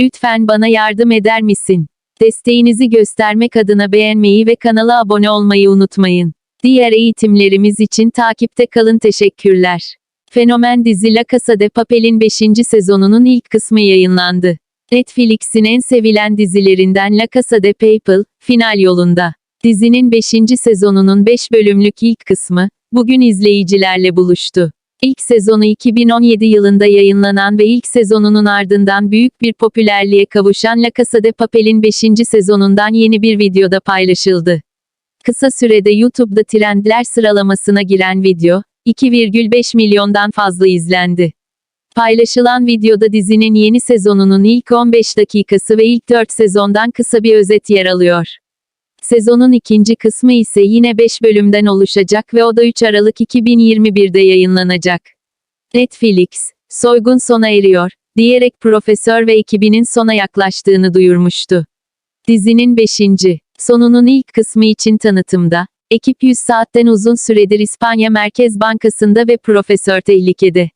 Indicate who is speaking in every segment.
Speaker 1: Lütfen bana yardım eder misin? Desteğinizi göstermek adına beğenmeyi ve kanala abone olmayı unutmayın. Diğer eğitimlerimiz için takipte kalın teşekkürler. Fenomen dizi La Casa de Papel'in 5. sezonunun ilk kısmı yayınlandı. Netflix'in en sevilen dizilerinden La Casa de Papel, final yolunda. Dizinin 5. sezonunun 5 bölümlük ilk kısmı, bugün izleyicilerle buluştu. İlk sezonu 2017 yılında yayınlanan ve ilk sezonunun ardından büyük bir popülerliğe kavuşan La Casa de Papel'in 5. sezonundan yeni bir videoda paylaşıldı. Kısa sürede YouTube'da trendler sıralamasına giren video, 2,5 milyondan fazla izlendi. Paylaşılan videoda dizinin yeni sezonunun ilk 15 dakikası ve ilk 4 sezondan kısa bir özet yer alıyor. Sezonun ikinci kısmı ise yine 5 bölümden oluşacak ve o da 3 Aralık 2021'de yayınlanacak. Netflix, soygun sona eriyor, diyerek profesör ve ekibinin sona yaklaştığını duyurmuştu. Dizinin 5. sonunun ilk kısmı için tanıtımda, ekip 100 saatten uzun süredir İspanya Merkez Bankası'nda ve profesör tehlikede.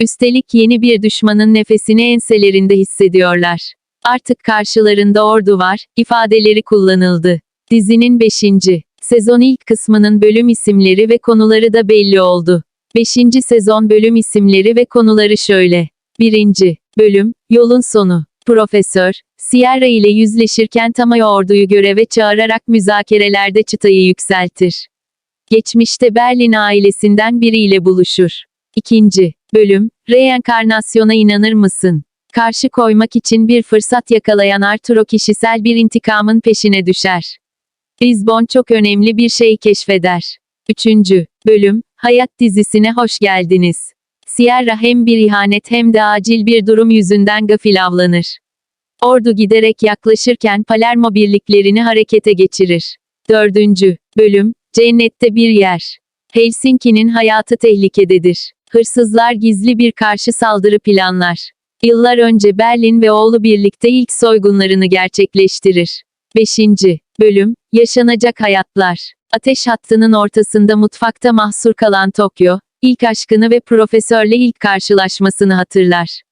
Speaker 1: Üstelik yeni bir düşmanın nefesini enselerinde hissediyorlar. Artık karşılarında ordu var, ifadeleri kullanıldı. Dizinin 5. sezon ilk kısmının bölüm isimleri ve konuları da belli oldu. 5. sezon bölüm isimleri ve konuları şöyle. 1. bölüm, yolun sonu. Profesör, Sierra ile yüzleşirken Tamay orduyu göreve çağırarak müzakerelerde çıtayı yükseltir. Geçmişte Berlin ailesinden biriyle buluşur. 2. bölüm, reenkarnasyona inanır mısın? Karşı koymak için bir fırsat yakalayan Arturo kişisel bir intikamın peşine düşer. Lisbon çok önemli bir şey keşfeder. 3. bölüm, Hayat dizisine hoş geldiniz. Sierra hem bir ihanet hem de acil bir durum yüzünden gafil avlanır. Ordu giderek yaklaşırken Palermo birliklerini harekete geçirir. 4. bölüm, Cennette bir yer. Helsinki'nin hayatı tehlikededir. Hırsızlar gizli bir karşı saldırı planlar. Yıllar önce Berlin ve oğlu birlikte ilk soygunlarını gerçekleştirir. 5. bölüm, Yaşanacak hayatlar. Ateş hattının ortasında mutfakta mahsur kalan Tokyo, ilk aşkını ve profesörle ilk karşılaşmasını hatırlar.